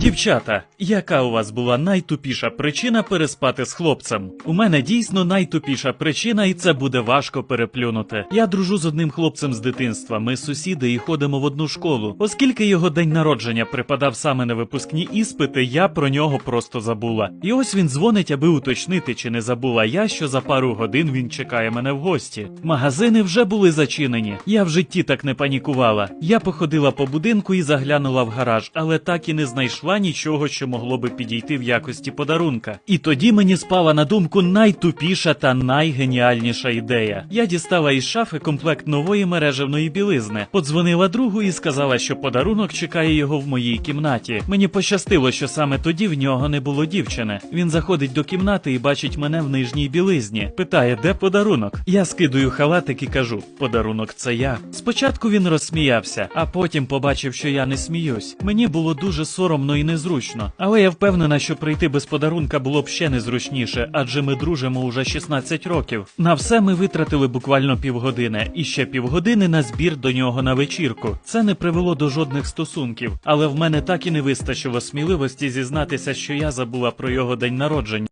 Дівчата, яка у вас була найтупіша причина переспати з хлопцем? У мене дійсно найтупіша причина, і це буде важко переплюнути. Я дружу з одним хлопцем з дитинства. Ми сусіди і ходимо в одну школу. Оскільки його день народження припадав саме на випускні іспити, я про нього просто забула. І ось він дзвонить, аби уточнити, чи не забула я, що за пару годин він чекає мене в гості. Магазини вже були зачинені. Я в житті так не панікувала. Я походила по будинку і заглянула в гараж, але так і не знайшла нічого, що могло би підійти в якості подарунка. І тоді мені спала на думку найтупіша та найгеніальніша ідея. Я дістала із шафи комплект нової мережевної білизни, подзвонила другу і сказала, що подарунок чекає його в моїй кімнаті. Мені пощастило, що саме тоді в нього не було дівчини. Він заходить до кімнати і бачить мене в нижній білизні. Питає, де подарунок? Я скидую халатик і кажу: подарунок це я. Спочатку він розсміявся, а потім побачив, що я не сміюсь. Мені було дуже соромно і незручно. Але я впевнена, що прийти без подарунка було б ще незручніше, адже ми дружимо уже 16 років. На все ми витратили буквально півгодини, і ще півгодини на збір до нього на вечірку. Це не привело до жодних стосунків, але в мене так і не вистачило сміливості зізнатися, що я забула про його день народження.